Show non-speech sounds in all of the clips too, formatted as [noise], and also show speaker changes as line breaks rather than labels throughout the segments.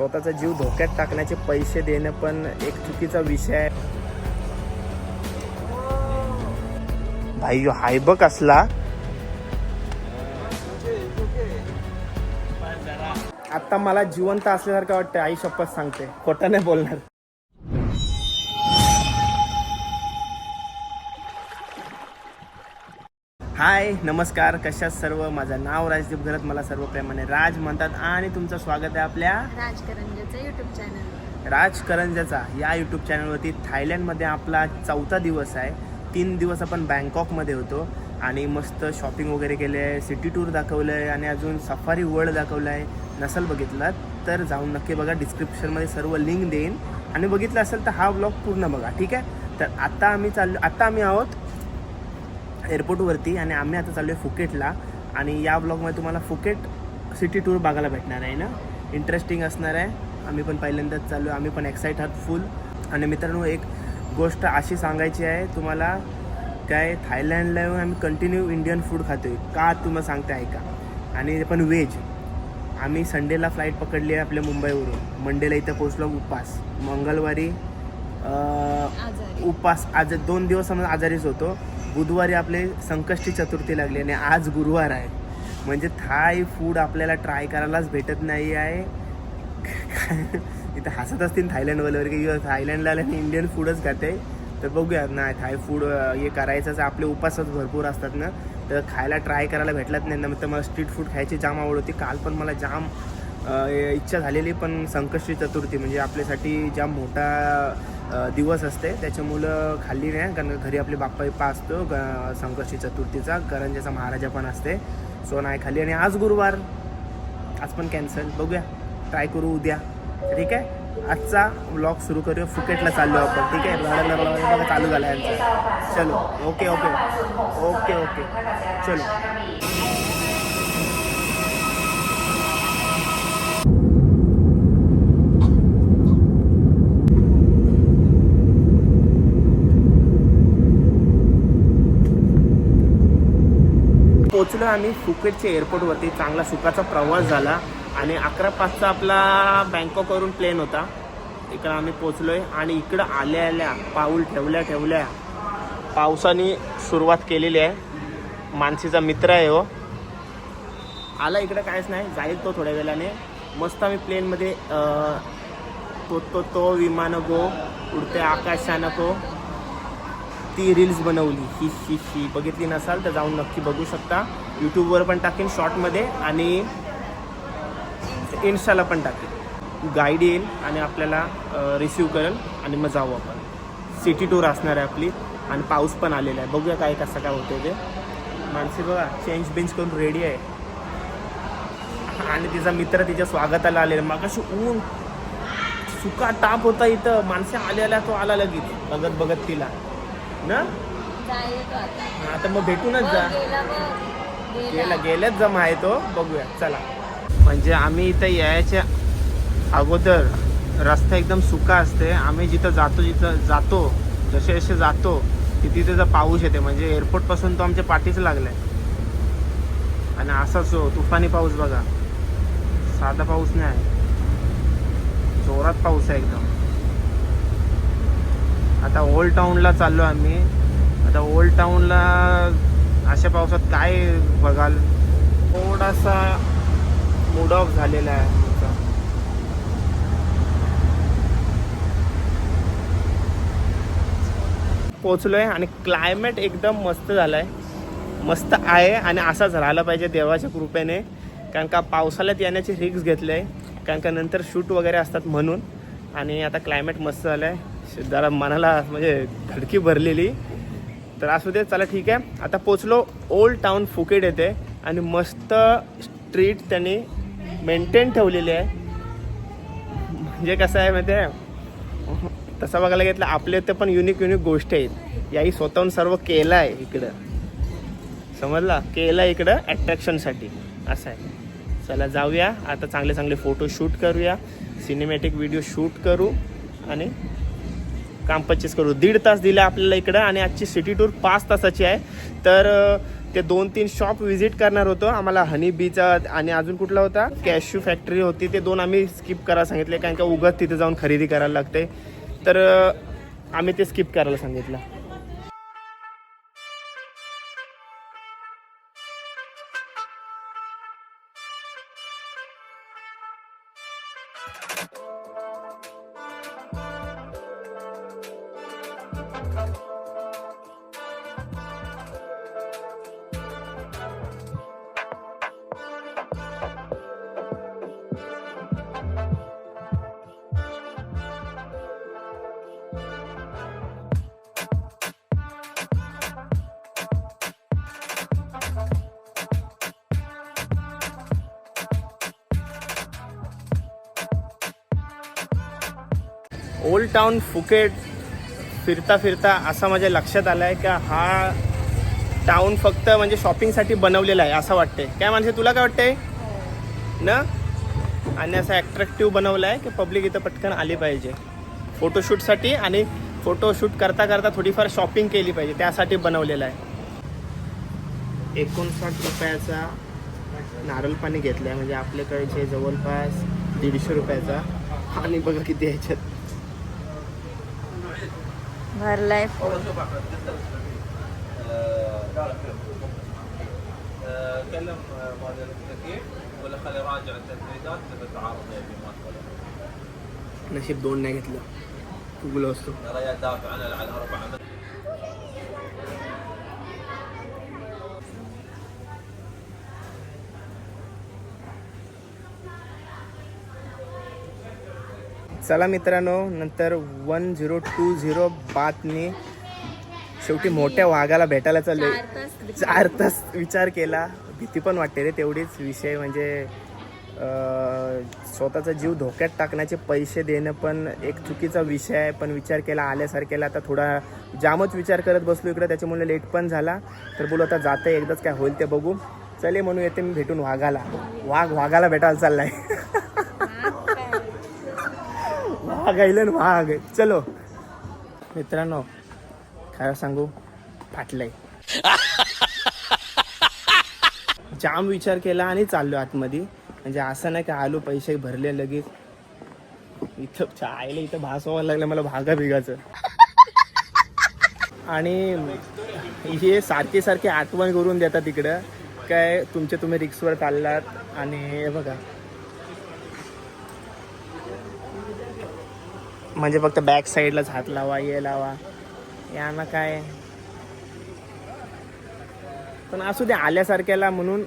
स्वतःचा जीव धोक्यात टाकण्याचे पैसे देणं पण एक चुकीचा विषय आहे. भाई हायबक हाय बघ असला. आता मला जिवंत असल्यासारखं वाटतं आई शपथ सांगते. खोटं नाही बोलणार. हाय नमस्कार कशात सर्व? माझं नाव राजदीप घरत मला सर्व प्रेमाने राज म्हणतात आणि तुमचं स्वागत आहे आपल्या
राजकरंजाचं युट्यूब चॅनल
राज करंजाचा या यूट्यूब चॅनलवरती थायलंडमध्ये आपला चौथा दिवस आहे. तीन दिवस आपण बँकॉकमध्ये होतो आणि मस्त शॉपिंग वगैरे केले आहे सिटी टूर दाखवलं आहे आणि अजून सफारी वर्ल्ड दाखवलं आहे नसल बघितला तर जाऊन नक्की बघा डिस्क्रिप्शनमध्ये सर्व लिंक देईन. आणि बघितलं असेल तर हा ब्लॉग पूर्ण बघा ठीक आहे? तर आता आम्ही चाललो आता आम्ही आहोत एअरपोर्टवरती आणि आम्ही आता चाललो आहे फुकेटला. आणि या ब्लॉगमध्ये तुम्हाला फुकेट सिटी टूर बघायला भेटणार आहे ना? इंटरेस्टिंग असणार आहे. आम्ही पण पहिल्यांदाच चाललो आहे आम्ही पण एक्साइट आहात फुल आणि मित्रांनो एक गोष्ट अशी सांगायची आहे. तुम्हाला काय थायलंडला येऊन आम्ही कंटिन्यू इंडियन फूड खातो आहे का तुम्हाला सांगते ऐका. आणि ते पण व्हेज आम्ही संडेला फ्लाईट पकडली आहे आपल्या मुंबईवरून. मंडेला इथं पोचलो उपास. मंगळवारी उपास आज दोन दिवस आम्ही आजारीच होतो. बुधवारी आपले संकष्टी चतुर्थी लागली आणि आज गुरुवार आहे. म्हणजे थाय फूड आपल्याला ट्राय करायलाच भेटत नाही आहे. इथं हसत असतील थायलंडवाल्यावर की थायलंडला आल्याने इंडियन फूडच खाते. तर बघूया नाही थाय फूड हे करायचंच आपले उपासच भरपूर असतात ना. तर खायला ट्राय करायला भेटलाच नाही. ना तर मला स्ट्रीट फूड खायची जाम आवड होती. काल पण मला जाम इच्छा झालेली पण संकष्टी चतुर्थी. म्हणजे आपल्यासाठी जाम मोठा दिवस असते. त्याच्यामुळं खाल्ली नाही कारण घरी आपले बाप्पाइप्पा असतो ग- संकष्टी चतुर्थीचा करंजाचा महाराजा पण असते. सो नाही खाल्ली आणि आज गुरुवार. आज पण कॅन्सल बघूया. ट्राय करू उद्या. ठीक आहे? आजचा ब्लॉग सुरू करूया. फुकेटला चाललो आपण. ठीक आहे? बघा, बघा, चालू झाला यांचा. चलो. Okay okay. Okay okay. चलो. पोचलो आम्ही फुकेटच्या एअरपोर्टवरती. चांगला सुखाचा प्रवास झाला. आणि अकरा पाचचा आपला बँकॉकवरून प्लेन होता. इकडं आम्ही पोचलो आहे आणि इकडं आल्या आल्या पाऊल ठेवल्या ठेवल्या पावसाने सुरुवात केलेली आहे. मानसीचा मित्र आहे हो. आला इकडं काहीच नाही. जाईल तो थोड्या वेळाने. मस्त आम्ही प्लेनमध्ये तो तो तो विमान गो उडते आकाशानं ती रील्स बनवली. ही ही ही. बघितली नसाल तर जाऊन नक्की बघू शकता. यूट्यूबवर पण टाकेन शॉर्टमध्ये आणि इन्स्टाला पण टाकेन. गाईड येईल आणि आपल्याला रिसीव करेल आणि मग जाऊ आपण. सिटी टूर असणार आहे आपली आणि पाऊस पण आलेला आहे. बघूया काय कसं काय होतं ते. माणसे बघा चेंज बेंच करून रेडी आहे. आणि तिचा मित्र तिच्या स्वागताला आलेला. मागाशी ऊन सुका ताप होता इथं. माणसे आलेला तो आला लगेच. बघत बघत तिला. ना?
आता
मग भेटूनच जा.
गेला
गेल्याच जमा आहे तो. बघूया चला. म्हणजे आम्ही इथं यायच्या अगोदर रस्ता एकदम सुका असते. आम्ही जिथं जातो जिथं जातो जसे जसे जातो तिथे तिथं पाऊस येते. म्हणजे एअरपोर्टपासून तो आमच्या पाठीच लागलाय. आणि असाच हो तुफानी पाऊस बघा. साधा पाऊस नाही. आहे जोरात पाऊस आहे एकदम. आता ओल्ड टाऊनला चाललो आम्ही. आता ओल्ड टाऊनला अशा पावसात काय बघाल? थोडासा मूड ऑफ झालेला आहे आमचा. पोचलोय आणि क्लायमेट एकदम मस्त झालाय. मस्त आहे आणि असाच राहिला पाहिजे देवाच्या कृपेने. कारण का पावसाळ्यात येण्याची रिक्स घेतले आहे कारण का नंतर शूट वगैरे असतात म्हणून. आणि आता क्लायमेट मस्त झालं आहे जरा मनाला म्हणजे धडकी भरलेली. तर असू दे चला ठीक आहे. आता पोचलो ओल्ड टाऊन फुकेट येते आणि मस्त स्ट्रीट त्यांनी मेंटेन ठेवलेली आहे. म्हणजे कसं आहे माहिती आहे? तसं बघायला घेतलं आपल्या इथे पण युनिक युनिक गोष्टी आहेत. याही स्वतःहून सर्व केलं आहे इकडं. समजला? केलं आहे इकडं अट्रॅक्शनसाठी असं आहे. चला जाऊया. आता चांगले चांगले फोटो शूट करूया. सिनेमॅटिक व्हिडिओ शूट करू आणि काम पच्चीस करू दीड तास दिला आपल्याला इकडं आणि आजची सिटी टूर पाच तासाची आहे. तर ते दोन तीन शॉप व्हिजिट करणार होतो आम्हाला हनी बीचा आणि अजून कुठला होता? कॅश्यू फॅक्टरी होती. ते दोन आम्ही स्किप करायला सांगितले कारण का उगत तिथे जाऊन खरेदी करायला लागते तर आम्ही ते स्किप करायला सांगितलं. ओल्ड टाउन फुकेट फिरता फिरता असा माझ्या लक्षात आलं आहे का हा टाउन फक्त म्हणजे शॉपिंगसाठी बनवलेला आहे असं वाटतंय. काय माणसे तुला काय वाटतंय? ना? आणि असं ॲट्रॅक्टिव्ह बनवलं आहे की पब्लिक इथं पटकन आली पाहिजे. फोटोशूटसाठी आणि फोटोशूट करता करता थोडीफार शॉपिंग केली पाहिजे. त्यासाठी बनवलेलं आहे. एकोणसाठ रुपयाचा नारळ पाणी घेतलं आहे म्हणजे आपल्याकडचे जवळपास दीडशे रुपयाचा. आणि बघा किती ह्याच्यात
भरलाय फुल
كلم مدير التكييف ولا خلي راجع التدريجات تبي تعارض في مدخله
नशीब दोन नाही घेतलं फुगलो असतो
ترى يا دافع عن على اربع
चला मित्रांनो नंतर वन झिरो टू झिरो बातनी शेवटी मोठ्या वाघाला भेटायला चाललोय.
चार तास
चार तास विचार केला. भीती पण वाटते रे तेवढीच. विषय म्हणजे स्वतःचा जीव धोक्यात टाकण्याचे पैसे देणं पण एक चुकीचा विषय आहे. पण विचार केला आल्यासारखेला आता थोडा जामच विचार करत बसलो इकडे. त्याच्यामुळे लेट पण झाला. तर बोलू आता जातं एकदाच काय होईल ते बघू. चले म्हणून येते मी भेटून वाघाला. वाघ वाघाला भेटायला चाललाय. [laughs] आईलन वाघ चलो. मित्रांनो काय सांगू? फाटलंय. [laughs] जाम विचार केला आणि चाललो आतमध्ये. म्हणजे असं नाही का आलो पैसे भरले लगेच. इथं चायला इथं भास व्हायला लागलं मला भागा भिगाचं [laughs] आणि हे सारखे सारखे आठवण करून देतात तिकडं काय तुमचे तुम्ही रिक्सवर चाललात आणि हे बघा. म्हणजे फक्त बॅक साईडलाच हात लावा ये लावा. यानं काय? पण असू दे आल्यासारख्याला म्हणून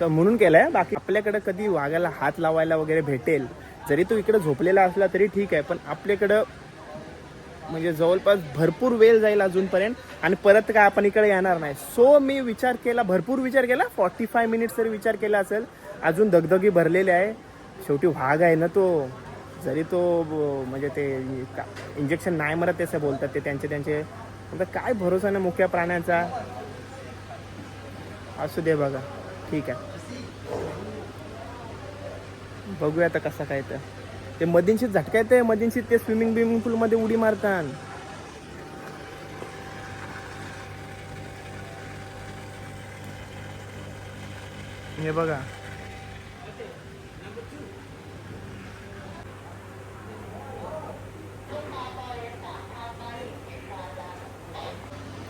क- म्हणून केलंय. बाकी आपल्याकडे कधी वाघाला हात लावायला वगैरे भेटेल जरी तो इकडे झोपलेला असला तरी ठीक आहे पण आपल्याकडं म्हणजे जवळपास भरपूर वेळ जाईल अजूनपर्यंत. आणि परत काय आपण इकडे येणार नाही. सो मी विचार केला भरपूर विचार केला. फॉर्टी फाय मिनिट्स तरी विचार केला असेल अजून दगदगी भरलेले आहे. शेवटी वाघ आहे ना तो. जरी तो म्हणजे ते इंजेक्शन नाही मरत तसं बोलतात ते त्यांचे त्यांचे आता काय भरोसा नाही मुख्या प्राण्याचा? असू दे बघा ठीक आहे. बघूया आता कसं काय तर. ते मदींशी झटका येते मदींशी ते स्विमिंग बिमिंग पूल मध्ये उडी मारतात. हे बघा.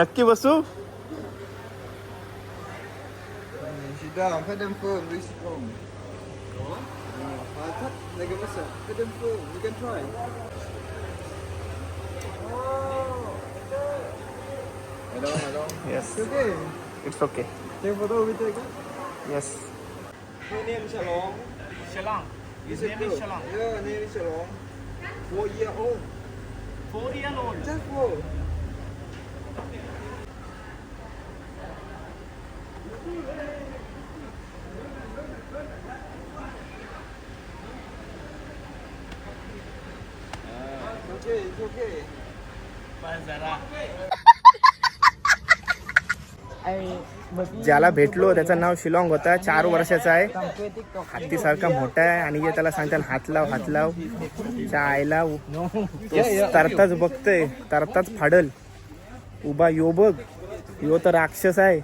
नक्की बसू [laughs] Yes.
It's okay. Take photo with. Yes. Is Shalom. Is Shalom. Yeah, is Shalom. Four year old.
Four year old
Just four. It's okay, it's okay.
ज्याला भेटलो त्याचं नाव शिलाँग होता चार वर्षाचा आहे. हत्तीसारखा मोठा आहे आणि जे त्याला सांगतात हात लाव हात लाव त्या आईला तरताच बघतोय तरताच फाडल. उभा यो बघ. यो तर राक्षस आहे.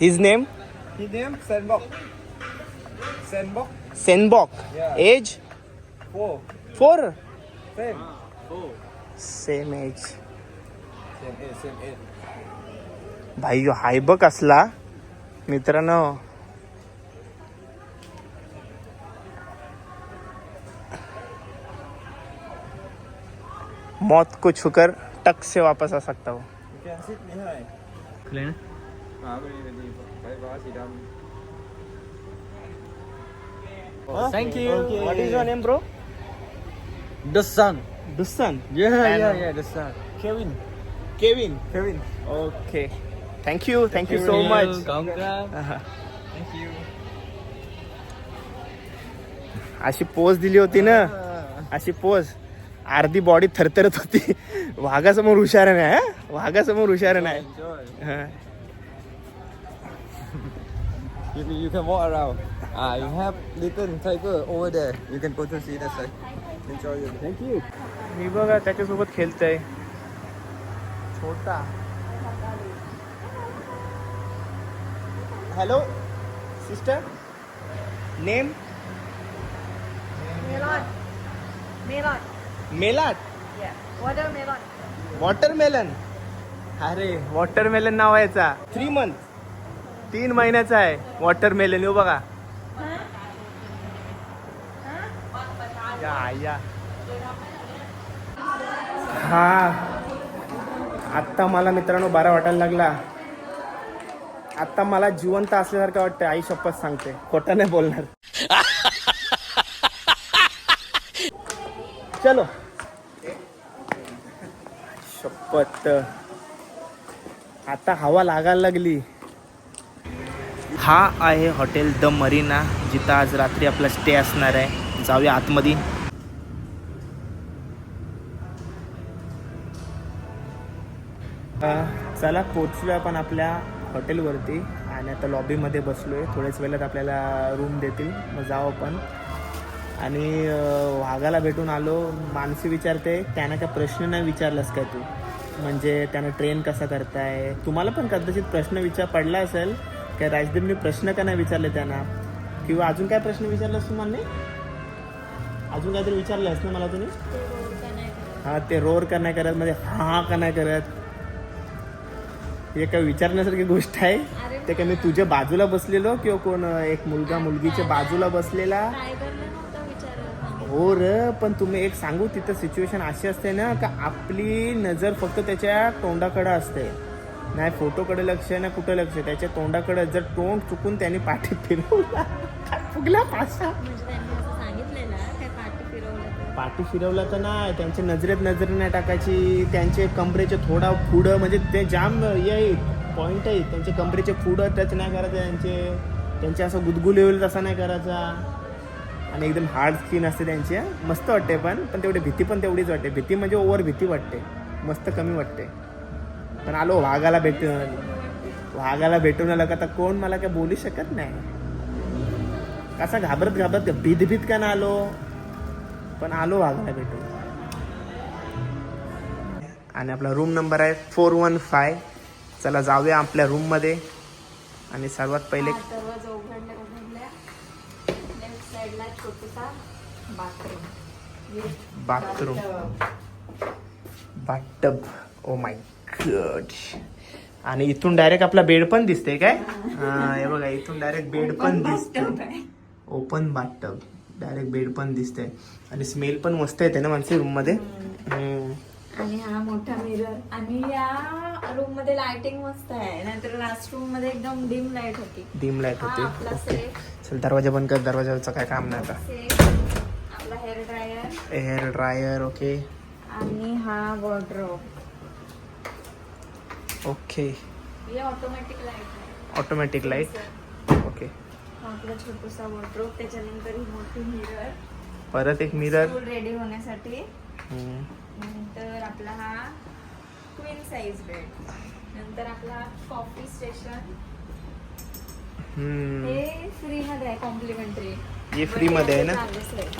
His name
his name Sanbok Sanbok
Senbok
Yeah.
Age
Four.
Four
Same.
Same age
Same age, same age.
भाई यो हाय बघ असला मित्रांनो मौत को छुकर टक से वापस आ सकता हूँ
You. Ah, bye, sit down.
Thank you what is your name bro
The sun. Yeah,
know.
yeah, yeah, the sun.
Kevin Kevin
Kevin.
Okay thank you thank you so much
Thank you.
अशी pose दिली होती ना अशी pose अर्धी body थरथरत होती वाघासमोर हुशार नाही हं? वाघासमोर हुशार नाही
Enjoy.
हं.
You, you can walk around. Ah, you have little tiger over there. You can go to see that side. Enjoy it.
Thank you. मी बघा त्याच्यासोबत खेळतय छोटा hello sister name
Melon. Melon.
मेलाट
Yeah. Watermelon.
वॉटरमेलन अरे watermelon नाव आहे याचा three month तीन महिन्याचा आहे वॉटरमेलन येऊ हो बघा. या या. हा. आत्ता मला मित्रांनो बारा वाटायला लागला. आत्ता मला जिवंत असल्यासारखं वाटतं आई शपथ सांगते. खोटं नाही बोलणार. चलो. शपथ. आता हवा लागायला लागली. हा आहे हॉटेल द मरीना जिथं आज रात्री आपला स्टे असणार आहे. जाऊया आतमध्ये. चला पोचलो आपण आपल्या हॉटेलवरती आणि आता लॉबीमध्ये बसलो आहे थोड्याच वेळात आपल्याला रूम देतील. मग जाऊ आपण. आणि वाघाला भेटून आलो. मानसी विचारते त्यानं काय प्रश्न नाही विचारलास काय तू? म्हणजे त्यानं ट्रेन कसा करताय? तुम्हाला पण कदाचित प्रश्न विचार पडला असेल काय राजदीपने प्रश्न का नाही विचारले त्यांना? किंवा अजून काय प्रश्न विचारलास तू मला अजून काहीतरी विचारलंस ना मला तुम्ही? हा ते रोर का नाही करत? म्हणजे हा का नाही करत? हे काय विचारण्यासारखी गोष्ट आहे? ते काय मी तुझ्या बाजूला बसलेलो किंवा कोण एक मुलगा मुलगीच्या बाजूला बसलेला?
विचारलं
हो र पण तुम्ही एक सांगू तिथं सिच्युएशन अशी असते ना का आपली नजर फक्त त्याच्या तोंडाकडे असते. नाही फोटोकडे लक्ष ना कुठं लक्ष त्याच्या तोंडाकडे जर तोंड चुकून त्यांनी पाठी फिरवला फुगला पासा?
म्हणजे पाठी फिरवलं तर.
पाठी फिरवलं तर नाही त्यांच्या नजरेत नजर नाही टाकायची त्यांचे कमरेचे थोडा पुढं म्हणजे ते जाम हे पॉइंट आहे. त्यांचे कमरेचे पुढं टच नाही करायचं त्यांचे. त्यांचे असं गुदगुले होईल तसा नाही करायचा. आणि एकदम हार्ड स्किन असते त्यांची. मस्त वाटते पण पण तेवढी भीती पण तेवढीच वाटते. भीती म्हणजे ओव्हर भीती वाटते. मस्त कमी वाटते. पण आलो वाघाला भेटून. वाघाला भेटून आलं का तर कोण मला काय बोलू शकत नाही. कसा घाबरत घाबरत भीत भीत का ना आलो? पण आलो वाघाला भेटून. आणि आपला रूम नंबर आहे फोर वन फाय चला जाऊया आपल्या रूममध्ये आणि सर्वात पहिले
bathroom
bathroom bathtub oh my god आणि इथून डायरेक्ट आपला बेड पण दिसते काय? हा, बघा इथून डायरेक्ट बेड पण दिसते. ओपन बाथटब डायरेक्ट बेड पण दिसते. आणि स्मेल पण मस्त येते ना माणसे रूममध्ये.
आणि हा मोठा मिरर आणि या रूममध्ये लाइटिंग मस्त आहे. नाहीतर लास्ट रूममध्ये एकदम डिम लाइट होती.
डिम
लाइट
होते. ओके चल दरवाजा बंद कर. दरवाजाचं काय काम नाही आता.
आपला hair dryer
air dryer okay
आणि हा वॉर्ड्रोब
ओके.
ऑटोमॅटिक लाइट आहे
ऑटोमॅटिक लाइट ओके.
आपला छोटासा वॉर्ड्रोब त्याच्यानंतर ही मोठी मिरर
परत एक मिरर
रेडी होण्यासाठी. नंतर आपला हा क्वीन साईज बेड नंतर आपला कॉफी स्टेशन हे फ्री मध्ये आहे कॉम्प्लिमेंटरी
हे फ्री मध्ये आहे ना?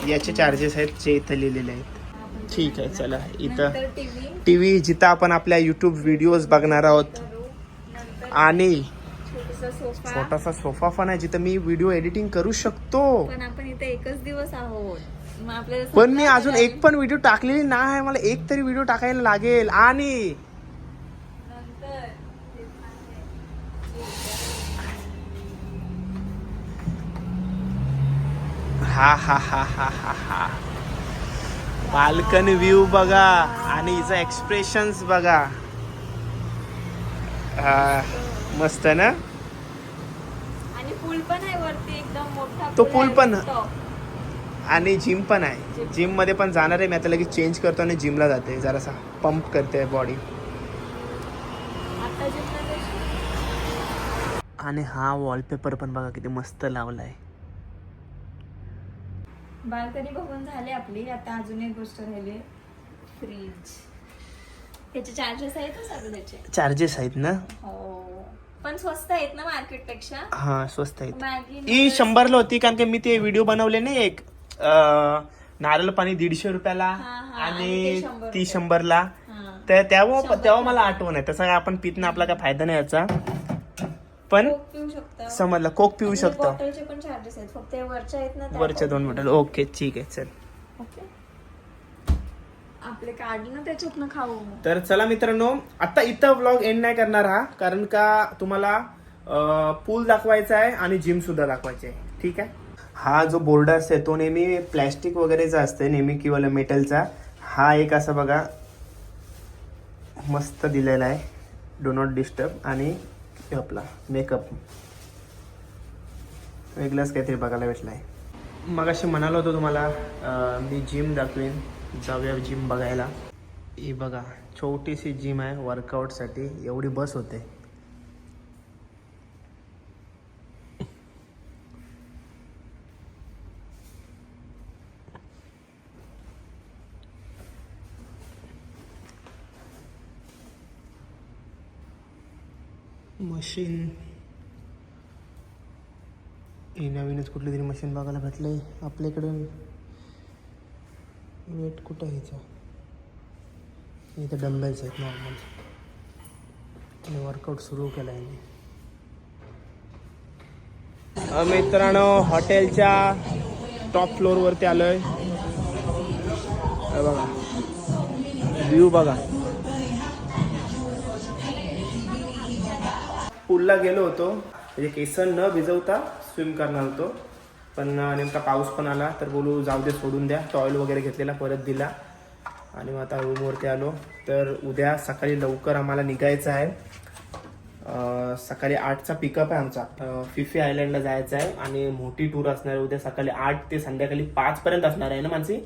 याचे चार्जेस आहेत जे इथं लिहिलेले आहेत. ठीक आहे चला इथं. टी व्ही जिथं आपण आपल्या युट्यूब व्हिडिओज बघणार आहोत. आणि
छोटासा सोफा.
पण आहे जिथं मी व्हिडिओ एडिटिंग करू शकतो.
पण आपण इथे एकच दिवस आहोत.
पण मी अजून एक पण व्हिडिओ टाकलेली नाही. आहे मला एक तरी व्हिडिओ टाकायला लागेल. आणि हा हा हा हा हा हा. बाल्कनी व्ह्यू बघा आणि हिचं एक्सप्रेशन्स बघा. हा मस्त ना?
आणि पूल पण आहे वरती एकदम मोठा
तो
आहे
पण? आणि जिम पण आहे. जिममध्ये पण जाणार आहे मी आता लगेच चेंज करतो आणि जिमला जाते. जरासा पंप करते बॉडी? आणि हा वॉलपेपर पण बघा किती मस्त लावलाय.
बाल्कनी बघून झाली आपली. आता अजून एक गोष्ट राहिली. फ्रीज त्याचे चार्जेस आहेत ना सगळ्याचे
चार्जेस आहेत ना?
हो. पण स्वस्त आहेत ना मार्केटपेक्षा
हा स्वस्त आहेत. ही शंभरला होती कारण की मी ते व्हिडिओ बनवले नाही एक. नारळ पाणी दीडशे रुपयाला
आणि ते शंभर
ती शंभरला. तर तेव्हा तेव्हा मला आठवण आहे. तसं आपण पित नाही आपला काय फायदा नाही याचा. पण
कोक पिऊ शकता.
समजलं कोक पिऊ शकतो.
बॉटलचे पण चार्जेस आहेत. फक्त हे वरच्या आहेत ना त्या
वरच्या दोन बॉटल ओके ठीक आहे चल.
ओके. आपले ना त्याच्यातनं खाऊ.
तर चला मित्रांनो आता इथं व्लॉग एंड नाही करणार हा कारण का तुम्हाला पूल दाखवायचा आहे आणि जिम सुद्धा दाखवायची आहे. ठीक आहे? हा जो बोर्ड असते तो नेहमी प्लॅस्टिक वगैरेचा असते नेहमी किंवा मेटलचा हा एक असा बघा मस्त दिलेला आहे. डो नॉट डिस्टर्ब आणि हे आपला मेकअप वेगळाच काहीतरी बघायला भेटला आहे मग अशी म्हणालो होतो तुम्हाला मी जिम दाखवेन. जाऊया जिम बघायला. ही बघा छोटीशी जिम आहे वर्कआउटसाठी एवढी बस होते. मशीन हे नवीनच कुठली तरी मशीन बघायला भेटलं आहे आपल्याकडं वेट कुठं ह्याचा इथं डंबेल्स आहेत नॉर्मल आणि वर्कआउट सुरू केलं आहे मी मित्रांनो हॉटेलच्या टॉप फ्लोअरवरती आलो आहे बघा. व्ह्यू बघा. पूलला गेलो होतो. म्हणजे केस न भिजवता स्विम करणार होतो. पण नेमका पाऊस पण आला तर बोलू जाऊ दे सोडून द्या. टॉयल वगैरे घेतलेला परत दिला. आणि मग आता रूमवरती आलो. तर उद्या सकाळी लवकर आम्हाला निघायचं आहे. सकाळी आठचा पिकअप आहे आमचा. फिफी आयलंडला जायचं आहे. आणि मोठी टूर असणार आहे उद्या सकाळी आठ ते संध्याकाळी पाच पर्यंत असणार आहे ना मानसी?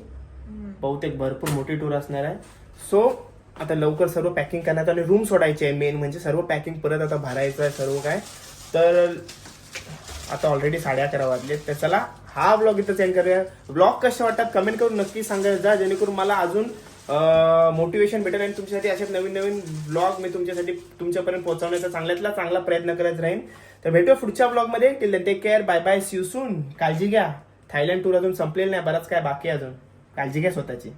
बहुतेक भरपूर मोठी टूर असणार आहे. सो आता लवकर सर्व पॅकिंग करण्यात आणि रूम सोडायची आहे मेन म्हणजे सर्व पॅकिंग परत आता भरायचं आहे सर्व काय. तर आता ऑलरेडी साडे अकरा वाजले. तर चला हा ब्लॉग इथं चेंज करूया. ब्लॉग कसे वाटतात कमेंट करून नक्की सांगायला जा जेणेकरून मला अजून मोटिवेशन भेटेल आणि तुमच्यासाठी असे नवीन नवीन ब्लॉग मी तुमच्यासाठी तुमच्यापर्यंत पोहोचवण्याचा चांगल्यातला चांगला प्रयत्न करत राहीन. तर भेटूया पुढच्या ब्लॉगमध्ये till take care bye bye see soon काळजी घ्या. थायलंड टूर अजून संपलेलं नाही. बराच काय बाकी आहे अजून. काळजी घ्या स्वतःची.